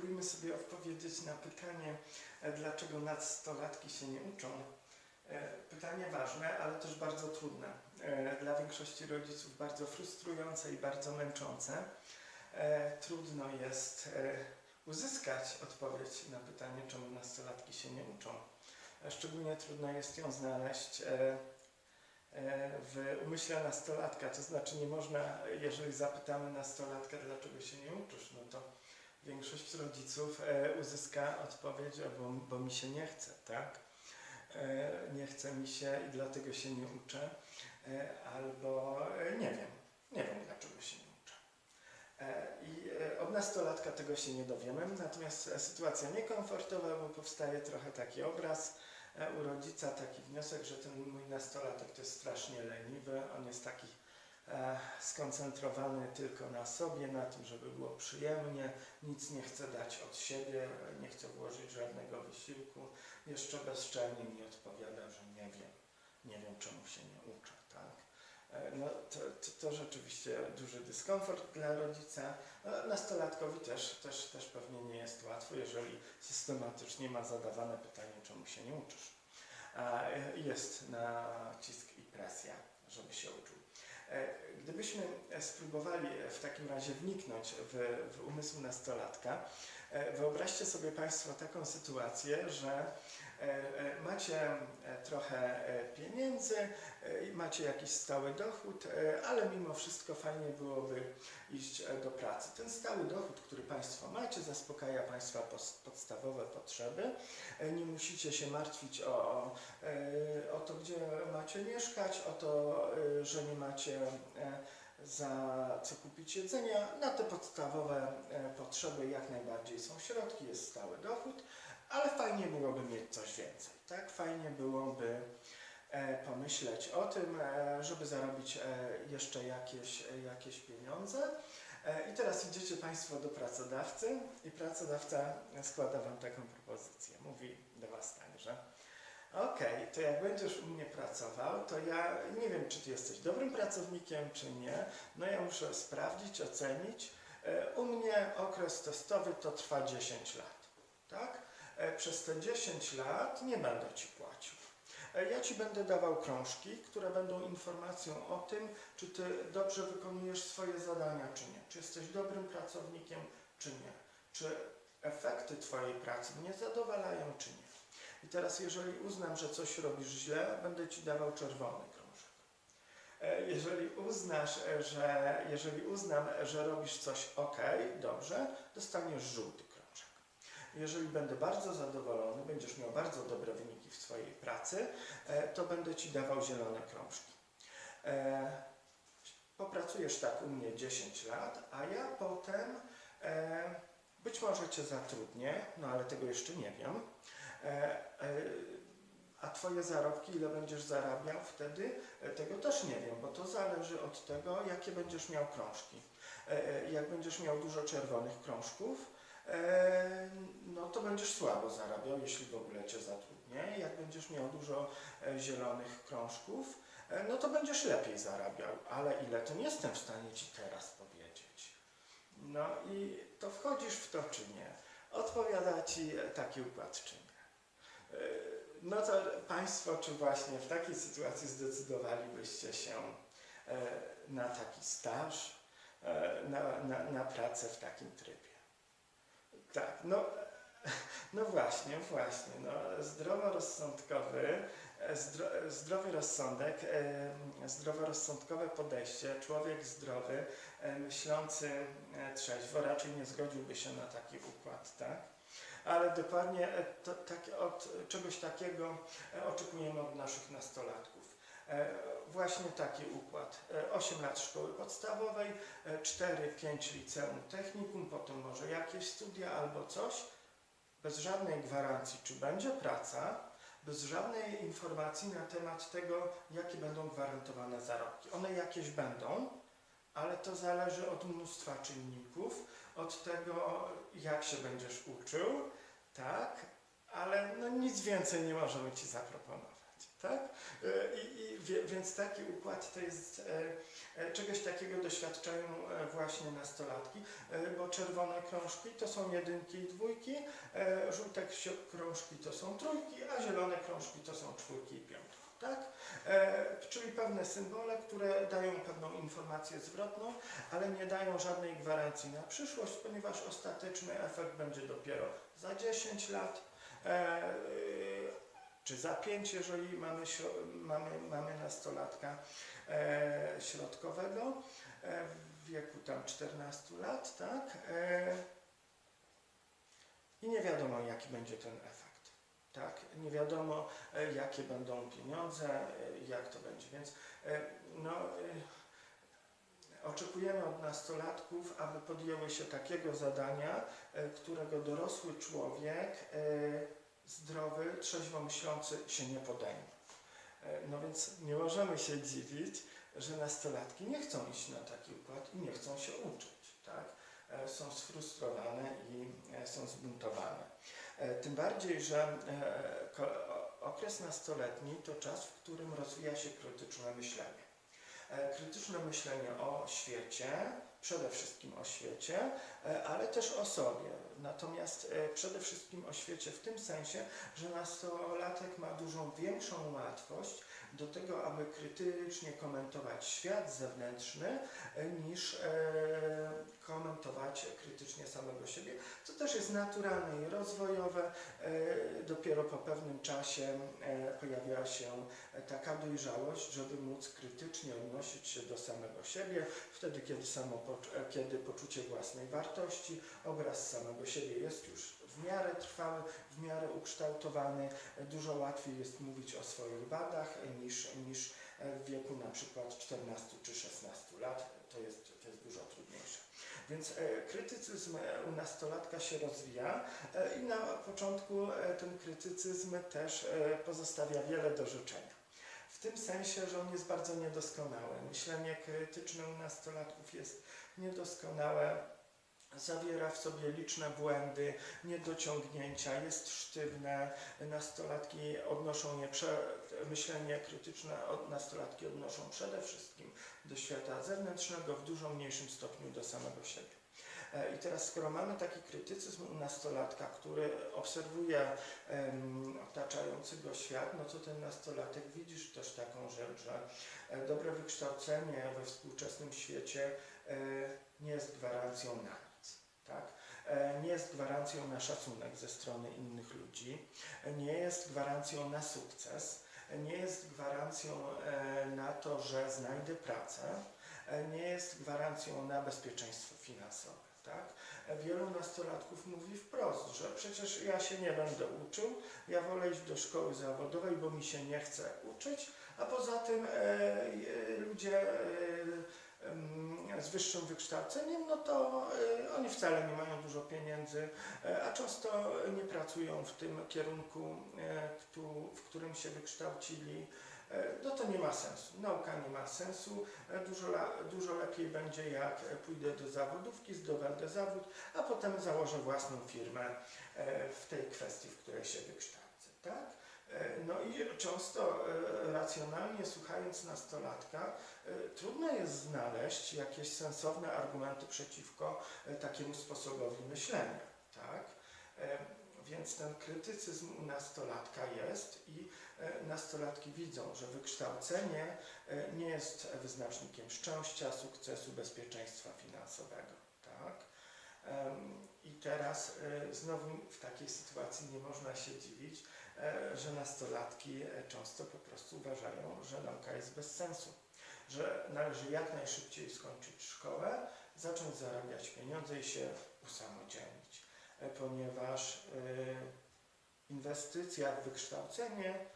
spróbujmy sobie odpowiedzieć na pytanie, e, dlaczego nastolatki się nie uczą. E, Pytanie ważne, ale też bardzo trudne. E, Dla większości rodziców bardzo frustrujące i bardzo męczące. Trudno jest uzyskać odpowiedź na pytanie, czemu nastolatki się nie uczą. Szczególnie trudno jest ją znaleźć w umyśle nastolatka. To znaczy nie można, jeżeli zapytamy nastolatka, dlaczego się nie uczysz, no to większość rodziców e, uzyska odpowiedź, "O, bo, bo mi się nie chce, tak? E, Nie chce mi się i dlatego się nie uczę, E, albo e, nie wiem, nie wiem dlaczego się nie uczę. E, I e, od nastolatka tego się nie dowiemy, natomiast e, sytuacja niekomfortowa, bo powstaje trochę taki obraz e, u rodzica, taki wniosek, że ten mój nastolatek to jest strasznie leniwy, on jest taki e, skoncentrowany tylko na sobie, na tym, żeby było przyjemnie, nic nie chce dać od siebie, nie chce włożyć żadnego wysiłku, jeszcze bezczelnie mi odpowiada, że nie wiem, nie wiem czemu się nie uczę, tak? E, No to, to, to rzeczywiście duży dyskomfort dla rodzica. No, nastolatkowi też, też, też pewnie nie jest łatwo, jeżeli systematycznie ma zadawane pytanie, czemu się nie uczysz. E, jest nacisk i presja, żeby się uczył. E, Gdybyśmy spróbowali w takim razie wniknąć w, w umysł nastolatka, e, wyobraźcie sobie Państwo taką sytuację, że e, e, macie e, trochę e, pieniędzy, e, i macie jakiś stały dochód, ale mimo wszystko fajnie byłoby iść do pracy. Ten stały dochód, który Państwo macie, zaspokaja Państwa podstawowe potrzeby. Nie musicie się martwić o, o, o to, gdzie macie mieszkać, o to, że nie macie za co kupić jedzenia. Na te podstawowe potrzeby jak najbardziej są środki, jest stały dochód, ale fajnie byłoby mieć coś więcej. Tak, fajnie byłoby e, pomyśleć o tym, e, żeby zarobić e, jeszcze jakieś, jakieś pieniądze. I teraz idziecie Państwo do pracodawcy i pracodawca składa Wam taką propozycję. Mówi do Was tak, że okej, to jak będziesz u mnie pracował, to ja nie wiem, czy Ty jesteś dobrym pracownikiem, czy nie. No ja muszę sprawdzić, ocenić. U mnie okres testowy to trwa 10 lat, tak? E, Przez te 10 lat nie będę Ci płacił. E, Ja Ci będę dawał krążki, które będą informacją o tym, czy Ty dobrze wykonujesz swoje zadania, czy nie. Czy jesteś dobrym pracownikiem, czy nie. Czy efekty Twojej pracy mnie zadowalają, czy nie. I teraz, jeżeli uznam, że coś robisz źle, będę Ci dawał czerwony krążek. E, Jeżeli uznasz, że, jeżeli uznam, że robisz coś ok, dobrze, dostaniesz żółty. Jeżeli będę bardzo zadowolony, będziesz miał bardzo dobre wyniki w swojej pracy, e, to będę Ci dawał zielone krążki. E, Popracujesz tak u mnie 10 lat, a ja potem e, być może Cię zatrudnię, no ale tego jeszcze nie wiem. A Twoje zarobki, ile będziesz zarabiał wtedy, tego też nie wiem, bo to zależy od tego, jakie będziesz miał krążki. Jak będziesz miał dużo czerwonych krążków, no to będziesz słabo zarabiał, jeśli w ogóle Cię zatrudnię. Jak będziesz miał dużo e, zielonych krążków, e, no to będziesz lepiej zarabiał, ale ile to nie jestem w stanie Ci teraz powiedzieć. No i to wchodzisz w to czy nie. Odpowiada Ci taki układ czy nie. E, No to Państwo, czy właśnie w takiej sytuacji zdecydowalibyście się e, na taki staż, e, na, na, na pracę w takim trybie? Tak, no, no właśnie, właśnie. No, zdroworozsądkowy, e, zdro, zdrowy rozsądek, e, zdroworozsądkowe podejście, człowiek zdrowy, e, myślący e, trzeźwo raczej nie zgodziłby się na taki układ, tak? Ale dokładnie e, to, tak, od czegoś takiego e, oczekujemy od naszych nastolatków. E, Właśnie taki układ. E, 8 lat szkoły podstawowej, 4-5 liceum technikum, potem może jakieś studia albo coś, bez żadnej gwarancji, czy będzie praca, bez żadnej informacji na temat tego, jakie będą gwarantowane zarobki. One jakieś będą, ale to zależy od mnóstwa czynników, od tego, jak się będziesz uczył, tak, ale no nic więcej nie możemy Ci zaproponować. Tak? E, I, i więc taki układ to jest, e, e, czegoś takiego doświadczają właśnie nastolatki, bo czerwone krążki to są jedynki i dwójki, żółte krążki to są trójki, a zielone krążki to są czwórki i piątki, tak? Czyli pewne symbole, które dają pewną informację zwrotną, ale nie dają żadnej gwarancji na przyszłość, ponieważ ostateczny efekt będzie dopiero za 10 lat. Czy za 5, jeżeli mamy, mamy, mamy nastolatka e, środkowego e, w wieku tam 14 lat, tak? E, I nie wiadomo, jaki będzie ten efekt. Tak? Nie wiadomo, e, jakie będą pieniądze, e, jak to będzie. Więc e, no, e, oczekujemy od nastolatków, aby podjęły się takiego zadania, e, którego dorosły człowiek e, zdrowy, trzeźwo myślący się nie podejmie. E, No więc nie możemy się dziwić, że nastolatki nie chcą iść na taki układ i nie chcą się uczyć. Tak? E, Są sfrustrowane i e, są zbuntowane. Tym bardziej, że okres nastoletni to czas, w którym rozwija się krytyczne myślenie. Krytyczne myślenie o świecie, przede wszystkim o świecie, ale też o sobie. Natomiast e, przede wszystkim o świecie w tym sensie, że nastolatek ma dużą większą łatwość do tego, aby krytycznie komentować świat zewnętrzny, e, niż e, komentować krytycznie samego siebie, co też jest naturalne i rozwojowe. E, dopiero po pewnym czasie pojawia się taka dojrzałość, żeby móc krytycznie odnosić się do samego siebie, wtedy kiedy, samo, kiedy poczucie własnej wartości, obraz samego siebie jest już w miarę trwały, w miarę ukształtowany, dużo łatwiej jest mówić o swoich wadach niż, niż w wieku na przykład 14 czy 16 lat, to jest, to jest dużo trudniejsze. Więc e, krytycyzm e, u nastolatka się rozwija e, i na początku ten krytycyzm też pozostawia wiele do życzenia. W tym sensie, że on jest bardzo niedoskonały. Myślenie krytyczne u nastolatków jest niedoskonałe, zawiera w sobie liczne błędy, niedociągnięcia, jest sztywne. Nastolatki odnoszą je, prze, myślenie krytyczne od nastolatki odnoszą przede wszystkim do świata zewnętrznego, w dużo mniejszym stopniu do samego siebie. E, I teraz, skoro mamy taki krytycyzm u nastolatka, który obserwuje em, otaczający go świat, no to ten nastolatek widzisz też taką rzecz, że e, dobre wykształcenie we współczesnym świecie e, nie jest gwarancją na. Tak? E, Nie jest gwarancją na szacunek ze strony innych ludzi, e, nie jest gwarancją na sukces, e, nie jest gwarancją na to, że znajdę pracę, nie jest gwarancją na bezpieczeństwo finansowe. Tak? Wielu nastolatków mówi wprost, że przecież ja się nie będę uczył, ja wolę iść do szkoły zawodowej, bo mi się nie chce uczyć, a poza tym e, ludzie e, z wyższym wykształceniem, no to e, oni wcale nie mają dużo pieniędzy, e, a często nie pracują w tym kierunku, e, w którym się wykształcili. E, No to nie ma sensu. Nauka nie ma sensu. Dużo, dużo lepiej będzie, jak pójdę do zawodówki, zdobędę zawód, a potem założę własną firmę w tej kwestii, w której się wykształcę. Tak? E, No i często e, racjonalnie słuchając nastolatka, e, trudno jest znaleźć jakieś sensowne argumenty przeciwko takiemu sposobowi myślenia. Tak? Więc ten krytycyzm u nastolatka jest i nastolatki widzą, że wykształcenie nie jest wyznacznikiem szczęścia, sukcesu, bezpieczeństwa finansowego. Tak? I teraz znowu w takiej sytuacji nie można się dziwić, że nastolatki e, często po prostu uważają, że nauka jest bez sensu, że należy jak najszybciej skończyć szkołę, zacząć zarabiać pieniądze i się usamodzielnić, e, ponieważ e, inwestycja w wykształcenie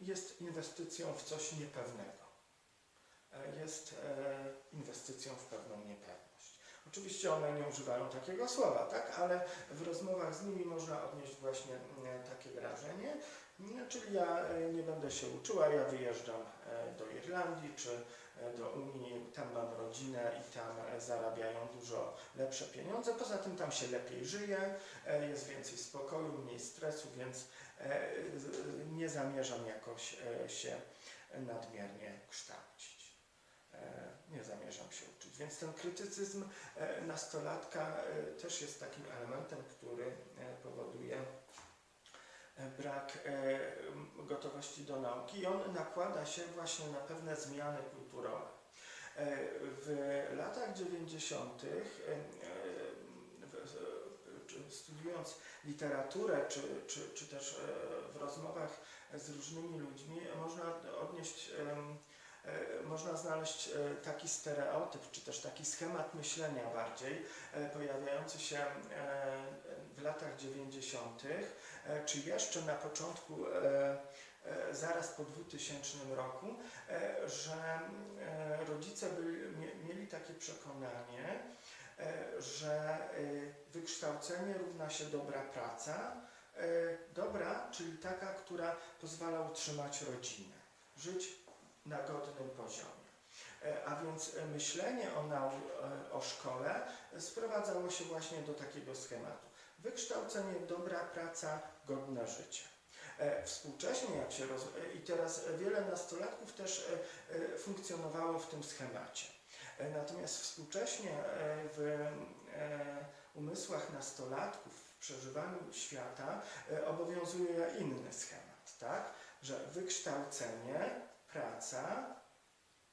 jest inwestycją w coś niepewnego. E, Jest e, inwestycją w pewną niepewność. Oczywiście one nie używają takiego słowa, tak? ale w rozmowach z nimi można odnieść właśnie mm, takie wrażenie, No, czyli ja e, nie będę się uczyła, ja wyjeżdżam e, do Irlandii czy e, do Unii, tam mam rodzinę i tam e, zarabiają dużo lepsze pieniądze. Poza tym tam się lepiej żyje, e, jest więcej spokoju, mniej stresu, więc e, nie zamierzam jakoś e, się nadmiernie kształcić. E, Nie zamierzam się. Więc ten krytycyzm e, nastolatka e, też jest takim elementem, który e, powoduje brak gotowości do nauki i on nakłada się właśnie na pewne zmiany kulturowe. W latach 90. e, e, w- w- czy studiując literaturę, czy, czy, czy też w rozmowach z różnymi ludźmi, można odnieść, można znaleźć e, taki stereotyp, czy też taki schemat myślenia bardziej, e, pojawiający się e, w latach 90., e, czy jeszcze na początku, e, e, zaraz po 2000 roku, e, że e, rodzice byli, mie- mieli takie przekonanie, e, że e, wykształcenie równa się dobra praca, e, dobra, czyli taka, która pozwala utrzymać rodzinę, żyć na godnym poziomie. E, A więc e, myślenie o, nau- e, o szkole sprowadzało się właśnie do takiego schematu. Wykształcenie, dobra praca, godne życie. Współcześnie, jak się roz... i teraz wiele nastolatków też funkcjonowało w tym schemacie. Natomiast współcześnie w umysłach nastolatków, w przeżywaniu świata obowiązuje inny schemat, tak? Że wykształcenie, praca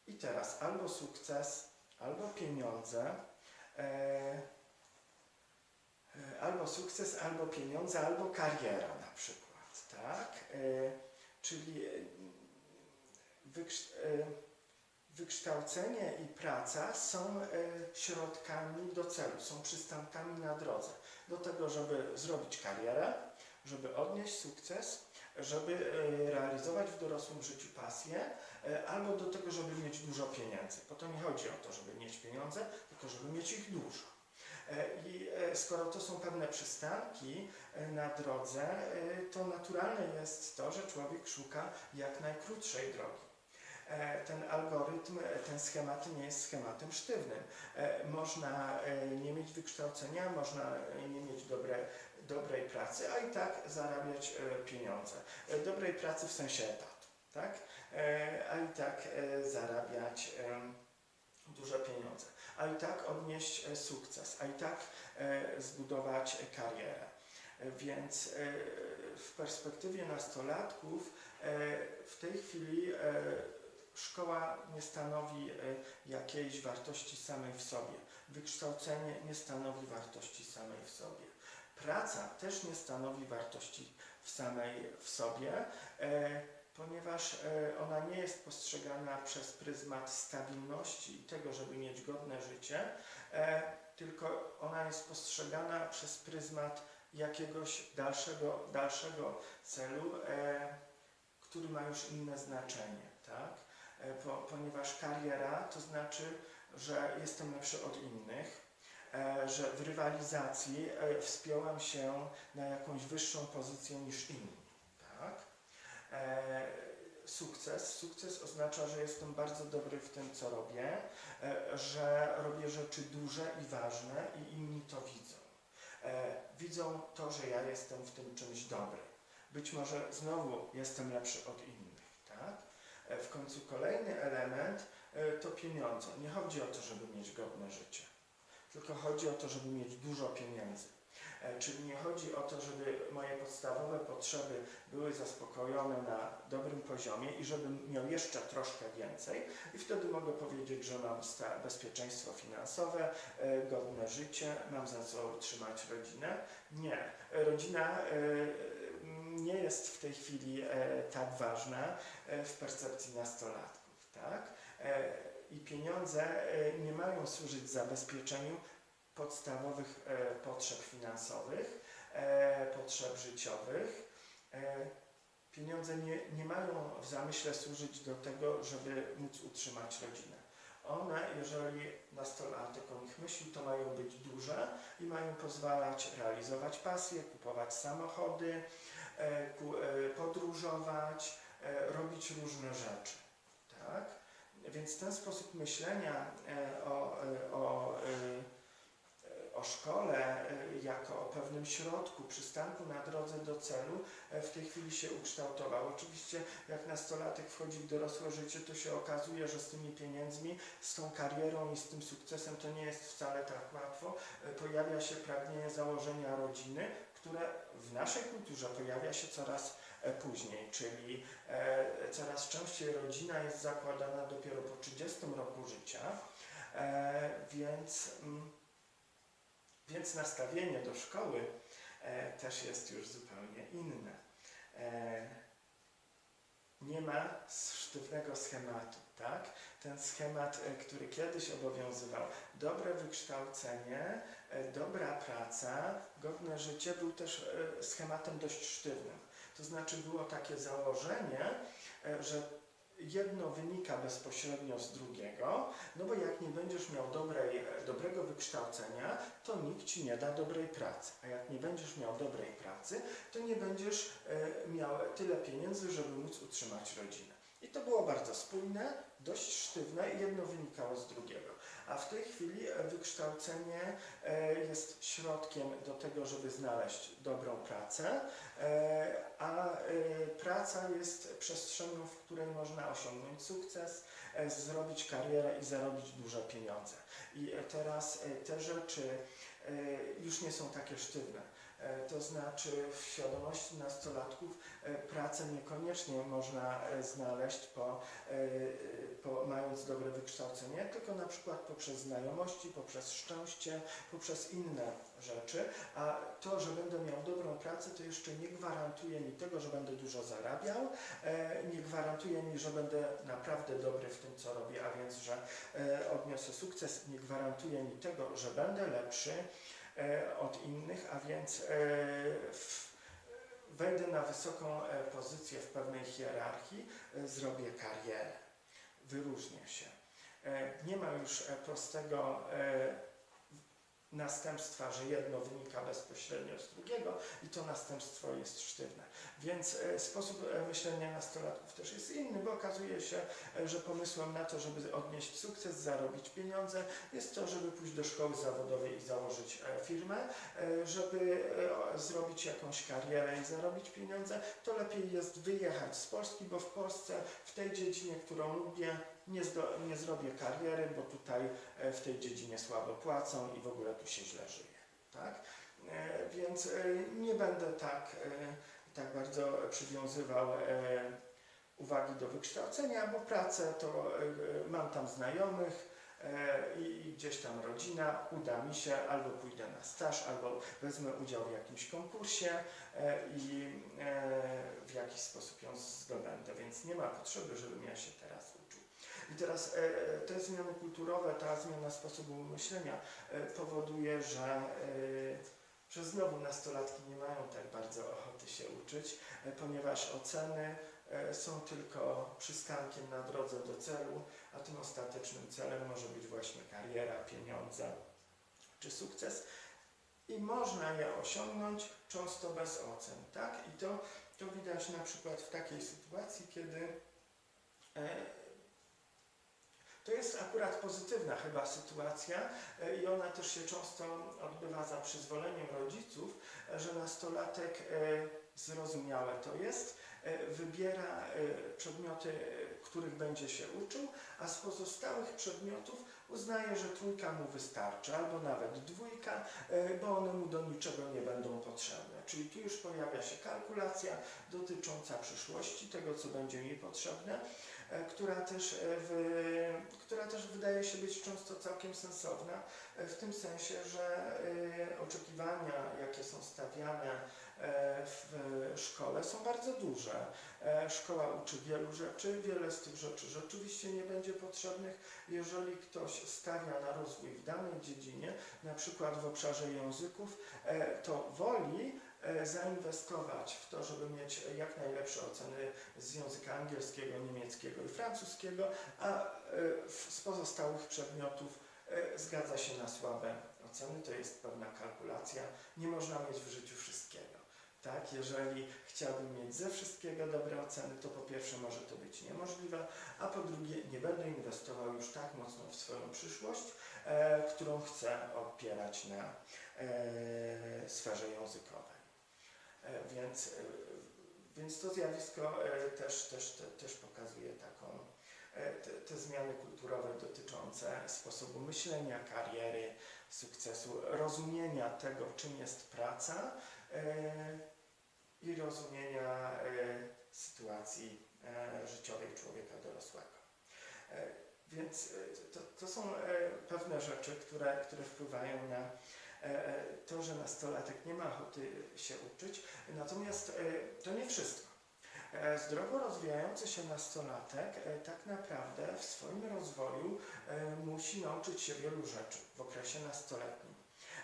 i teraz albo sukces, albo pieniądze, e, e, albo sukces, albo pieniądze, albo kariera na przykład, tak? E, czyli e, e, wykształcenie i praca są e, środkami do celu, są przystankami na drodze do tego, żeby zrobić karierę, żeby odnieść sukces, żeby e, realizować w dorosłym życiu pasję, e, albo do tego, żeby mieć dużo pieniędzy. Bo to nie chodzi o to, żeby mieć pieniądze, tylko żeby mieć ich dużo. E, I skoro to są pewne przystanki na drodze, to naturalne jest to, że człowiek szuka jak najkrótszej drogi. Ten algorytm, ten schemat nie jest schematem sztywnym. Można nie mieć wykształcenia, można nie mieć dobre, dobrej pracy, a i tak zarabiać e, pieniądze. E, Dobrej pracy w sensie etatu, tak? E, A i tak zarabiać duże pieniądze, a i tak odnieść sukces, a i tak zbudować karierę. Więc w perspektywie nastolatków w tej chwili szkoła nie stanowi jakiejś wartości samej w sobie. Wykształcenie nie stanowi wartości samej w sobie. Praca też nie stanowi wartości w samej w sobie, e, ponieważ e, ona nie jest postrzegana przez pryzmat stabilności i tego, żeby mieć godne życie, e, tylko ona jest postrzegana przez pryzmat jakiegoś dalszego, dalszego celu, który ma już inne znaczenie, tak? Po, ponieważ kariera to znaczy, że jestem lepszy od innych, że w rywalizacji e, wspiąłem się na jakąś wyższą pozycję niż inni, tak? E, sukces. Sukces oznacza, że jestem bardzo dobry w tym, co robię, e, że robię rzeczy duże i ważne i inni to widzą. E, widzą to, że ja jestem w tym czymś dobry. Być może znowu jestem lepszy od innych, tak? E, w końcu kolejny element e, to pieniądze. Nie chodzi o to, żeby mieć godne życie, tylko chodzi o to, żeby mieć dużo pieniędzy. E, Czyli nie chodzi o to, żeby moje podstawowe potrzeby były zaspokojone na dobrym poziomie i żebym miał jeszcze troszkę więcej i wtedy mogę powiedzieć, że mam bezpieczeństwo finansowe, e, godne życie, mam za co utrzymać rodzinę. Nie. Rodzina e, nie jest w tej chwili tak ważna w percepcji nastolatków, tak? I pieniądze e, nie mają służyć zabezpieczeniu podstawowych e, potrzeb finansowych, e, potrzeb życiowych. Pieniądze nie, nie mają w zamyśle służyć do tego, żeby móc utrzymać rodzinę. One, jeżeli nastolatek o nich myśli, to mają być duże i mają pozwalać realizować pasje, kupować samochody, podróżować, robić różne rzeczy. Tak? Więc ten sposób myślenia e, o, e, o, e, o szkole jako o pewnym środku, przystanku na drodze do celu w tej chwili się ukształtował. Oczywiście jak nastolatek wchodzi w dorosłe życie, to się okazuje, że z tymi pieniędzmi, z tą karierą i z tym sukcesem to nie jest wcale tak łatwo. Pojawia się pragnienie założenia rodziny, które w naszej kulturze pojawia się coraz później, czyli e, coraz częściej rodzina jest zakładana dopiero po 30 roku życia, e, więc, mm, więc nastawienie do szkoły e, też jest już zupełnie inne. E, nie ma sztywnego schematu, tak? Ten schemat, e, który kiedyś obowiązywał, dobre wykształcenie, e, dobra praca, godne życie, był też e, schematem dość sztywnym. To znaczy było takie założenie, e, że jedno wynika bezpośrednio z drugiego, no bo jak nie będziesz miał dobrej, e, dobrego wykształcenia, to nikt ci nie da dobrej pracy. A jak nie będziesz miał dobrej pracy, to nie będziesz e, miał tyle pieniędzy, żeby móc utrzymać rodzinę. I to było bardzo spójne, dość sztywne i jedno wynikało z drugiego. A w tej chwili wykształcenie e, jest środkiem do tego, żeby znaleźć dobrą pracę, e, a e, praca jest przestrzenią, w której można osiągnąć sukces, zrobić karierę i zarobić duże pieniądze. I teraz te rzeczy już nie są takie sztywne. E, To znaczy w świadomości nastolatków e, pracę niekoniecznie można e, znaleźć po, po, mając dobre wykształcenie, tylko na przykład poprzez znajomości, poprzez szczęście, poprzez inne rzeczy, a to, że będę miał dobrą pracę, to jeszcze nie gwarantuje mi tego, że będę dużo zarabiał, nie gwarantuje mi, że będę naprawdę dobry w tym, co robię, a więc, że odniosę sukces, nie gwarantuje mi tego, że będę lepszy od innych, a więc e, w, wejdę na wysoką e, pozycję w pewnej hierarchii, e, zrobię karierę, wyróżnię się. E, Nie ma już e, prostego e, następstwa, że jedno wynika bezpośrednio z drugiego i to następstwo jest sztywne. Więc e, sposób e, myślenia nastolatków też jest inny, bo okazuje się, e, że pomysłem na to, żeby odnieść sukces, zarobić pieniądze, jest to, żeby pójść do szkoły zawodowej i założyć firmę, żeby zrobić jakąś karierę i zarobić pieniądze, to lepiej jest wyjechać z Polski, bo w Polsce w tej dziedzinie, którą lubię, nie, nie zrobię kariery, bo tutaj e, w tej dziedzinie słabo płacą i w ogóle tu się źle żyje. Tak? E, Więc e, nie będę tak, tak bardzo przywiązywał uwagi do wykształcenia, bo pracę to mam tam znajomych i gdzieś tam rodzina, uda mi się, albo pójdę na staż, albo wezmę udział w jakimś konkursie i w jakiś sposób ją zdobędę, więc nie ma potrzeby, żebym ja się teraz. I teraz e, te zmiany kulturowe, ta zmiana sposobu myślenia e, powoduje, że, e, że znowu nastolatki nie mają tak bardzo ochoty się uczyć, ponieważ oceny są tylko przystankiem na drodze do celu, a tym ostatecznym celem może być właśnie kariera, pieniądze czy sukces. I można je osiągnąć często bez ocen, tak? I to, to widać na przykład w takiej sytuacji, kiedy to jest akurat pozytywna chyba sytuacja e, i ona też się często odbywa za przyzwoleniem rodziców, e, że nastolatek e, zrozumiałe to jest, wybiera przedmioty, których będzie się uczył, a z pozostałych przedmiotów uznaje, że trójka mu wystarczy, albo nawet dwójka, bo one mu do niczego nie będą potrzebne. Czyli tu już pojawia się kalkulacja dotycząca przyszłości, tego co będzie mi potrzebne, która też, e, w, która też wydaje się być często całkiem sensowna, e, w tym sensie, że e, oczekiwania, jakie są stawiane e, w szkole są bardzo duże. E, Szkoła uczy wielu rzeczy, wiele z tych rzeczy rzeczywiście nie będzie potrzebnych, jeżeli ktoś stawia na rozwój w danej dziedzinie, na przykład w obszarze języków, e, to woli e, zainwestować w to, żeby mieć jak najlepsze oceny z języka angielskiego, niemieckiego i francuskiego, a e, z pozostałych przedmiotów e, zgadza się na słabe oceny. To jest pewna kalkulacja. Nie można mieć w życiu wszystkiego. Tak, jeżeli chciałbym mieć ze wszystkiego dobre oceny, to po pierwsze może to być niemożliwe, a po drugie nie będę inwestował już tak mocno w swoją przyszłość, e, którą chcę opierać na e, sferze językowej. E, więc, e, więc to zjawisko e, też, też, te, też pokazuje taką, te, te zmiany kulturowe dotyczące sposobu myślenia, kariery, sukcesu, rozumienia tego, czym jest praca i rozumienia sytuacji życiowej człowieka dorosłego. Więc to, to są pewne rzeczy, które, które wpływają na to, że nastolatek nie ma ochoty się uczyć. Natomiast e, to nie wszystko. E, Zdrowo rozwijający się nastolatek e, tak naprawdę w swoim rozwoju e, musi nauczyć się wielu rzeczy w okresie nastoletnim.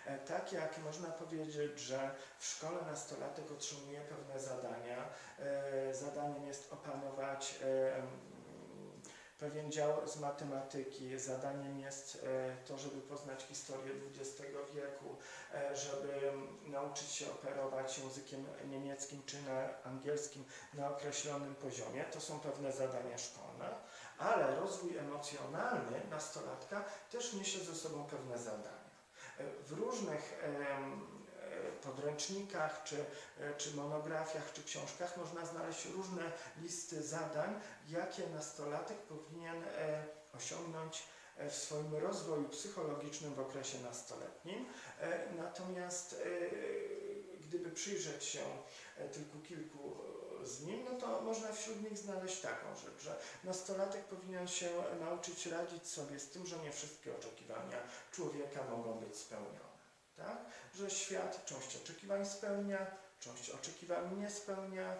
E, Tak jak można powiedzieć, że w szkole nastolatek otrzymuje pewne zadania. E, Zadaniem jest opanować e, pewien dział z matematyki. Zadaniem jest e, to, żeby poznać historię XX wieku, e, żeby nauczyć się operować językiem niemieckim czy angielskim na określonym poziomie. To są pewne zadania szkolne, ale rozwój emocjonalny nastolatka też niesie ze sobą pewne zadania. E, W różnych podręcznikach, czy, e, czy monografiach, czy książkach można znaleźć różne listy zadań, jakie nastolatek powinien e, osiągnąć e, w swoim rozwoju psychologicznym w okresie nastoletnim. Natomiast gdyby przyjrzeć się tylko kilku z nim, no to można wśród nich znaleźć taką rzecz, że nastolatek powinien się nauczyć radzić sobie z tym, że nie wszystkie oczekiwania człowieka mogą być spełnione. Tak? Że świat część oczekiwań spełnia, część oczekiwań nie spełnia.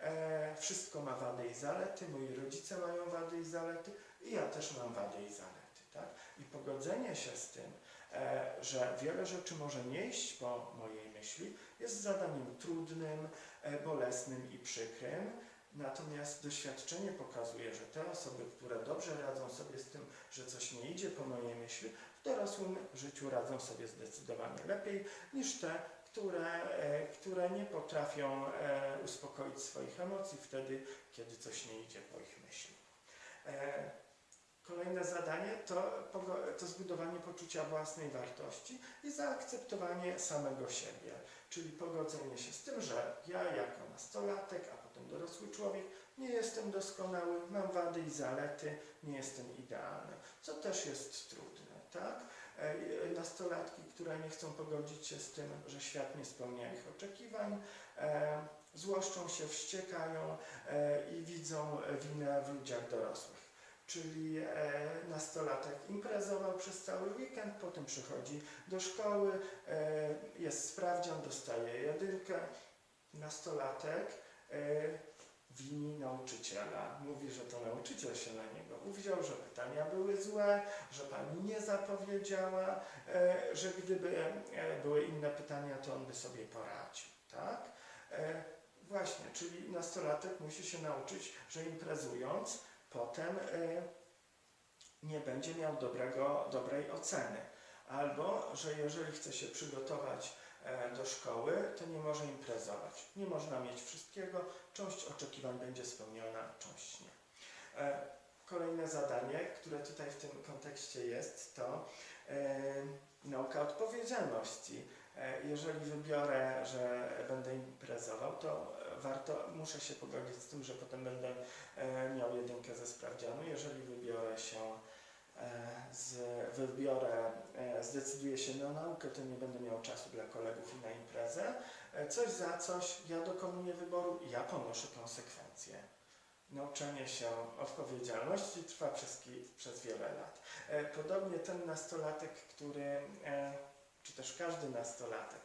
E, wszystko ma wady i zalety, moi rodzice mają wady i zalety i ja też mam wady i zalety. Tak? I pogodzenie się z tym, e, że wiele rzeczy może nie iść po mojej myśli, jest zadaniem trudnym, e, bolesnym i przykrym. Natomiast doświadczenie pokazuje, że te osoby, które dobrze radzą sobie z tym, że coś nie idzie po mojej myśli, dorosłym życiu radzą sobie zdecydowanie lepiej niż te, które, e, które nie potrafią e, uspokoić swoich emocji wtedy, kiedy coś nie idzie po ich myśli. E, Kolejne zadanie to, to zbudowanie poczucia własnej wartości i zaakceptowanie samego siebie, czyli pogodzenie się z tym, że ja jako nastolatek, a potem dorosły człowiek nie jestem doskonały, mam wady i zalety, nie jestem idealny, co też jest trudne, tak? E, Nastolatki, które nie chcą pogodzić się z tym, że świat nie spełnia ich oczekiwań, e, złoszczą się, wściekają e, i widzą winę w ludziach dorosłych. Czyli nastolatek imprezował przez cały weekend, potem przychodzi do szkoły, jest sprawdzian, dostaje jedynkę. Nastolatek wini nauczyciela. Mówi, że to nauczyciel się na niego uwziął, że pytania były złe, że pani nie zapowiedziała, e, że gdyby e, były inne pytania, to on by sobie poradził. Tak? E, właśnie, czyli nastolatek musi się nauczyć, że imprezując, potem nie będzie miał dobrego, dobrej oceny. Albo, że jeżeli chce się przygotować do szkoły, to nie może imprezować. Nie można mieć wszystkiego, część oczekiwań będzie spełniona, część nie. Kolejne zadanie, które tutaj w tym kontekście jest, to e, nauka odpowiedzialności. E, Jeżeli wybiorę, że będę imprezował, to warto, muszę się pogodzić z tym, że potem będę e, miał jedynkę ze sprawdzianu. Jeżeli wybiorę się z, wybiorę, zdecyduję się na naukę, to nie będę miał czasu dla kolegów i na imprezę. Coś za coś, ja dokonuję wyboru ja ponoszę konsekwencje. Nauczenie się odpowiedzialności trwa przez, przez wiele lat. E, Podobnie ten nastolatek, który, e, czy też każdy nastolatek,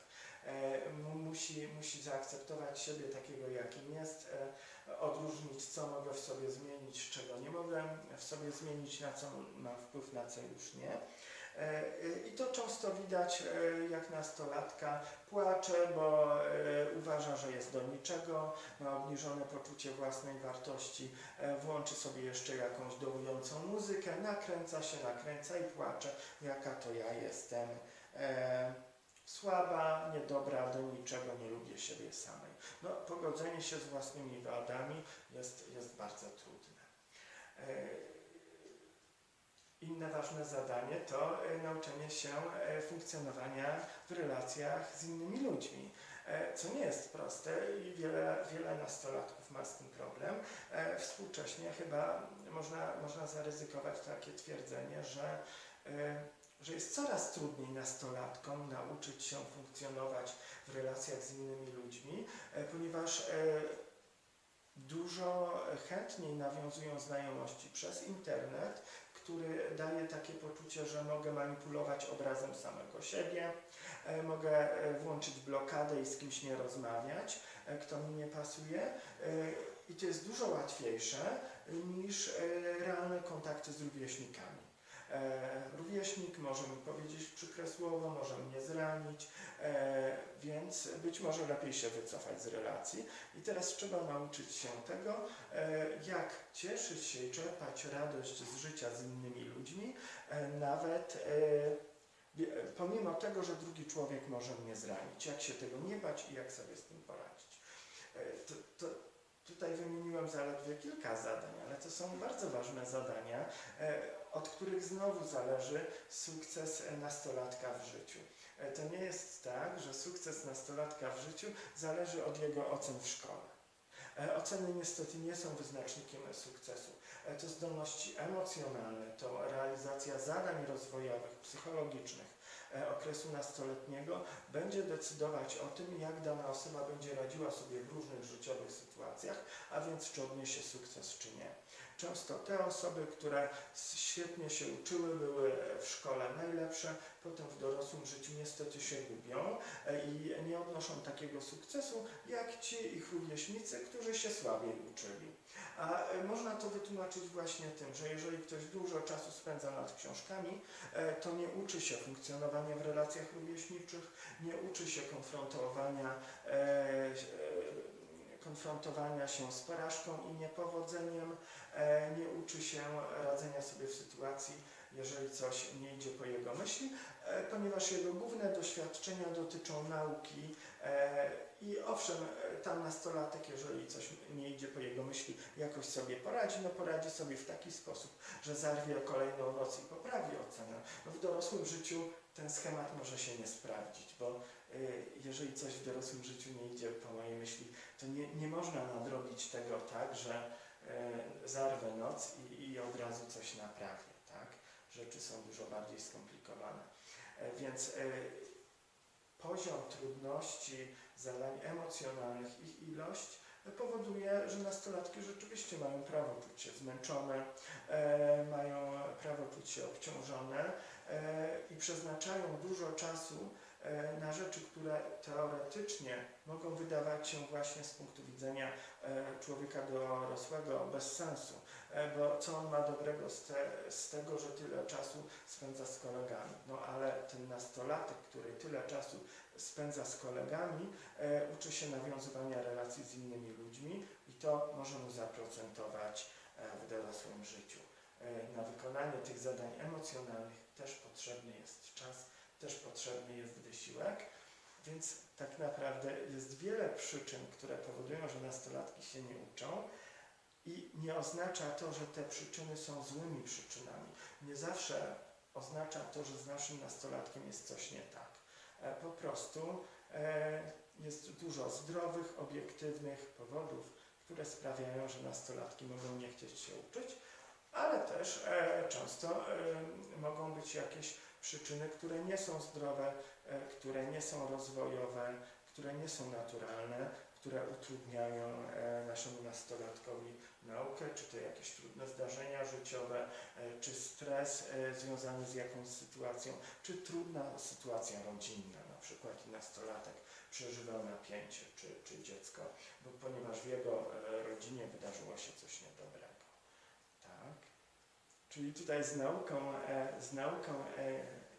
e, mu- musi, musi zaakceptować siebie takiego, jakim jest, odróżnić, co mogę w sobie zmienić, czego nie mogę w sobie zmienić, na co mam wpływ, na co już nie. E, I to często widać, e, jak nastolatka płacze, bo e, uważa, że jest do niczego, ma obniżone poczucie własnej wartości, e, włączy sobie jeszcze jakąś dołującą muzykę, nakręca się, nakręca i płacze, jaka to ja jestem e, słaba, niedobra, do niczego, nie lubię siebie samej. No, pogodzenie się z własnymi wadami jest, jest bardzo trudne. Inne ważne zadanie to e, nauczenie się e, funkcjonowania w relacjach z innymi ludźmi, e, co nie jest proste i wiele, wiele nastolatków ma z tym problem. Współcześnie chyba można, można zaryzykować takie twierdzenie, że, że jest coraz trudniej nastolatkom nauczyć się funkcjonować w relacjach z innymi ludźmi, ponieważ dużo chętniej nawiązują znajomości przez internet, który daje takie poczucie, że mogę manipulować obrazem samego siebie, e, mogę e, włączyć blokadę i z kimś nie rozmawiać, e, kto mi nie pasuje. I to jest dużo łatwiejsze niż realne kontakty z rówieśnikami. E, Rówieśnik może mi powiedzieć przykre słowo, może mnie zranić, e, więc być może lepiej się wycofać z relacji. I teraz trzeba nauczyć się tego, e, jak cieszyć się i czerpać radość z życia z innymi ludźmi, nawet pomimo tego, że drugi człowiek może mnie zranić. Jak się tego nie bać i jak sobie z tym poradzić. Tutaj wymieniłem zaledwie kilka zadań, ale to są bardzo ważne zadania, e, od których znowu zależy sukces nastolatka w życiu. E, To nie jest tak, że sukces nastolatka w życiu zależy od jego ocen w szkole. E, Oceny niestety nie są wyznacznikiem sukcesu. To zdolności emocjonalne, to realizacja zadań rozwojowych, psychologicznych okresu nastoletniego będzie decydować o tym, jak dana osoba będzie radziła sobie w różnych życiowych sytuacjach, a więc czy odniesie sukces, czy nie. Często te osoby, które świetnie się uczyły, były w szkole najlepsze, potem w dorosłym życiu niestety się gubią e, i nie odnoszą takiego sukcesu, jak ci ich rówieśnicy, którzy się słabiej uczyli. A e, można to wytłumaczyć właśnie tym, że jeżeli ktoś dużo czasu spędza nad książkami, e, to nie uczy się funkcjonowania w relacjach rówieśniczych, nie uczy się konfrontowania, e, konfrontowania się z porażką i niepowodzeniem, nie uczy się radzenia sobie w sytuacji, jeżeli coś nie idzie po jego myśli, ponieważ jego główne doświadczenia dotyczą nauki i owszem, tam nastolatek, jeżeli coś nie idzie po jego myśli, jakoś sobie poradzi, no poradzi sobie w taki sposób, że zarwie kolejną noc i poprawi ocenę. No w dorosłym życiu ten schemat może się nie sprawdzić, bo y, jeżeli coś w dorosłym życiu nie idzie po mojej myśli, to nie, nie można nadrobić tego tak, że y, zarwę noc i, i od razu coś naprawię, tak? Rzeczy są dużo bardziej skomplikowane. E, Więc y, poziom trudności zadań emocjonalnych, ich ilość powoduje, że nastolatki rzeczywiście mają prawo czuć się zmęczone, e, mają prawo czuć się obciążone e, i przeznaczają dużo czasu e, na rzeczy, które teoretycznie mogą wydawać się właśnie z punktu widzenia e, człowieka dorosłego bez sensu. E, Bo co on ma dobrego z, te, z tego, że tyle czasu spędza z kolegami? No ale ten nastolatek, który tyle czasu spędza z kolegami, e, uczy się nawiązywania relacji z innymi ludźmi i to może mu zaprocentować e, w dorosłym życiu. E, na wykonanie tych zadań emocjonalnych też potrzebny jest czas, też potrzebny jest wysiłek, więc tak naprawdę jest wiele przyczyn, które powodują, że nastolatki się nie uczą. I nie oznacza to, że te przyczyny są złymi przyczynami. Nie zawsze oznacza to, że z naszym nastolatkiem jest coś nie tak. E, Po prostu e, jest dużo zdrowych, obiektywnych powodów, które sprawiają, że nastolatki mogą nie chcieć się uczyć, ale też e, często mogą być jakieś przyczyny, które nie są zdrowe, które nie są rozwojowe, które nie są naturalne, które utrudniają e, naszemu nastolatkowi naukę, czy to jakieś trudne zdarzenia życiowe, e, czy stres e, związany z jakąś sytuacją, czy trudna sytuacja rodzinna, na przykład nastolatek przeżywał napięcie, czy, czy dziecko, bo ponieważ w jego rodzinie wydarzyło się coś niedobrego. Tak? Czyli tutaj z nauką, z nauką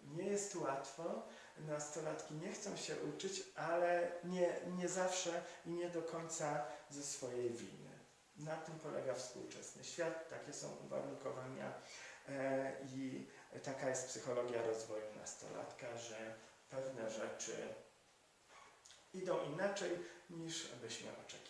nie jest łatwo, nastolatki nie chcą się uczyć, ale nie, nie zawsze i nie do końca ze swojej winy. Na tym polega współczesny świat, takie są uwarunkowania e, i taka jest psychologia rozwoju nastolatka, że pewne rzeczy idą inaczej niż byśmy oczekiwali.